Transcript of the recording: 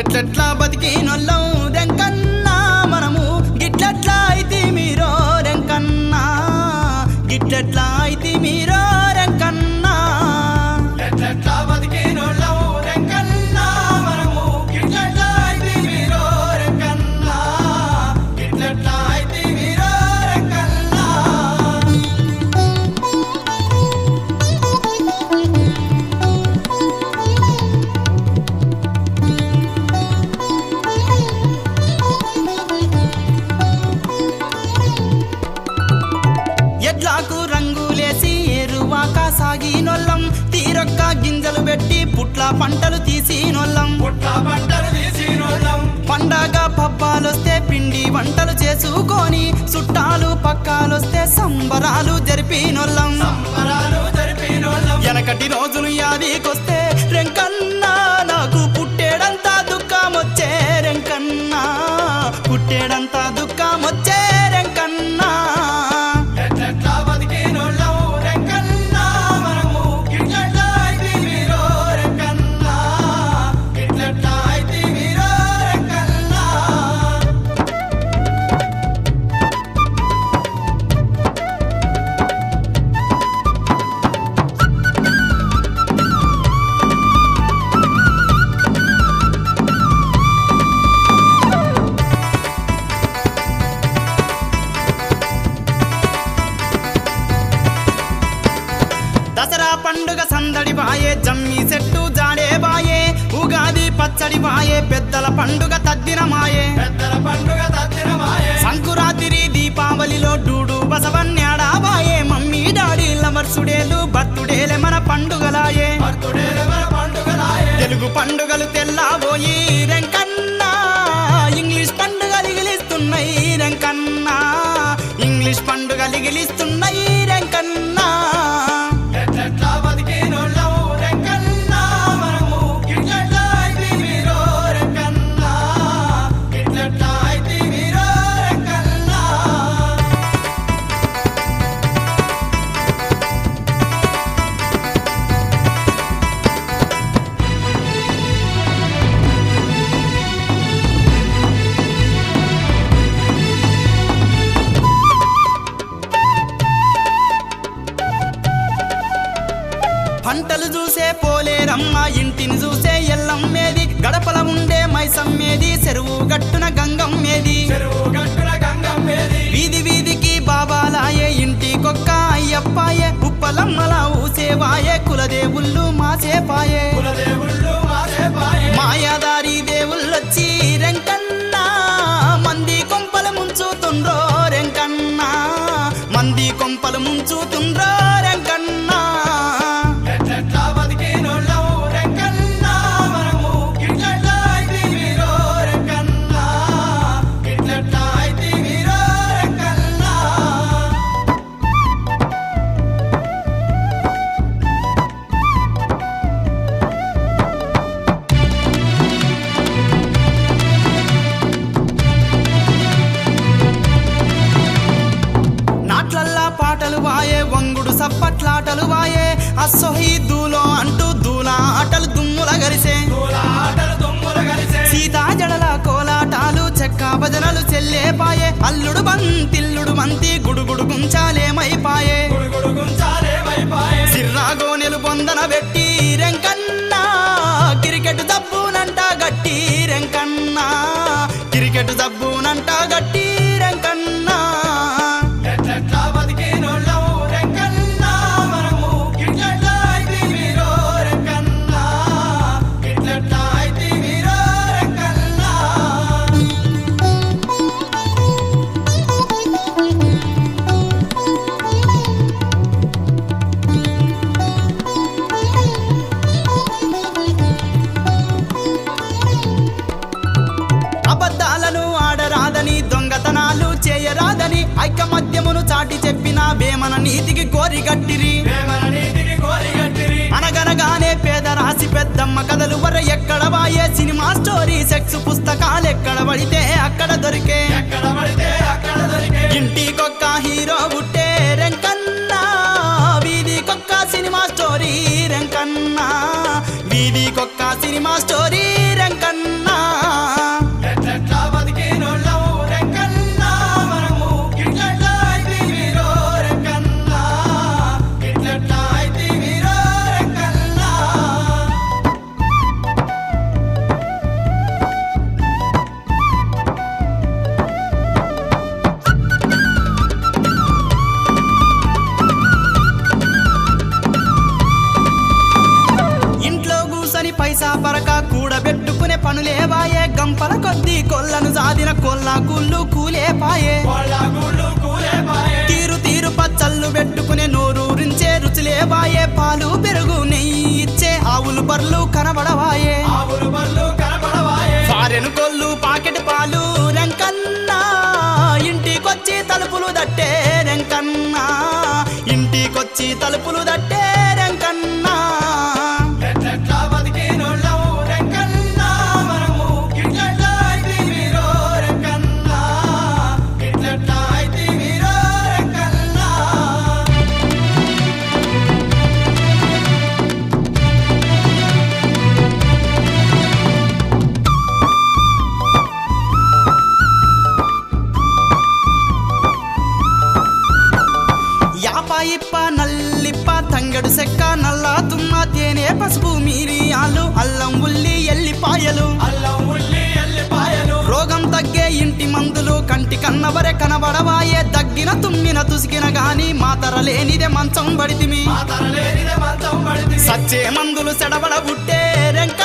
ఎట్లెట్లా పుట్ల పంటలు తీసినొల్లం పండగ పబ్బాలొస్తే పిండి వంటలు చేసుకొని చుట్టాలు పక్కాలొస్తే సంబరాలు జరిపినొల్లం వెనకటి రోజులు యాదికొస్తే పచ్చడి బాయే పెద్దల పండుగ తద్దిన మాయే. పెద్దల పండుగ తద్దిన మాయే. సంకురాత్రి దీపావళిలో డూడు బసవన్యాడా బాయే. మమ్మీ డాడీ లవర్సుడేలు బర్తుడేలే మన పండుగలాయే. తెలుగు పండుగలు తెల్లాబోయి రెంకన్నా. ఇంగ్లీష్ పండుగలు గిలిస్తున్నాయి రెంకన్నా. ఇంగ్లీష్ పండుగలు గిలిస్తున్నాయి పోలేరమ్మ ఇంటిని చూసే ఎల్లమ్మేది గడపల ఉండే మైసమ్మేది చెరువు గట్టున గంగమ్మేది చెరువు గట్టున గంగమ్మేది వీధి వీధికి బాబాలాయే ఇంటికొక్క అయ్యప్పాయే ఉప్పలమ్మల ఊసేవాయే కులదేవుళ్ళు మాసేపాయే. కోలాటాలు చెక్క భజనలు చెల్లే పాయే. అల్లుడు బంతిల్లుడు మంతి గుడుగుడు గుంచాలేమైపాయే సిర్రాగోనెలు పొందన పెట్టి రెంకన్నా. క్రికెట్ దబ్బునంట గట్టి రెంకన్నా. క్రికెట్ దబ్బునంట ప్రేమన నీతికి నీతికి కోరిగట్టిరి అనగనగానే పేద రాసి పెద్దమ్మ కథలు వర ఎక్కడ వాయే సినిమా స్టోరీ సెక్స్ పుస్తకాలు ఎక్కడ పడితే అక్కడ దొరికే. ఇంటికొక్క హీరో పుట్టే రెంకన్నా వీధికొక్క సినిమా స్టోరీ రెంకన్నా. వీధికొక్క సినిమా స్టోరీ కొల్లను సాదిన కొల్ల గుళ్ళు కూలే పాయే తీరు తీరు పచ్చళ్ళు పెట్టుకునే నోరూరించే రుచులే బాయే పాలు పెరుగు నెయ్యి ఇచ్చే ఆవులు బర్లు కనబడవాయే. ఫారెను కొల్లు పాకెట్ పాలు రెంకన్నా. ఇంటికొచ్చి తలుపులు దట్టే రెంకన్నా. ఇంటికొచ్చి తలుపులు దట్టే ఇప్ప నల్లిప్ప తంగడు సెక్క నల్ల తుమ్మ తేనె పసుపు మీరియాలు అల్లం ఉల్లి ఎల్లిపాయలు రోగం తగ్గే ఇంటి మందులు కంటి కన్నవరే కనబడవాయే దగ్గిన తుమ్మిన తుసికిన గాని మాతర లేనిదే మంచం పడితిమి. సచ్చే మందులు సెడబడ బుట్టే రెంక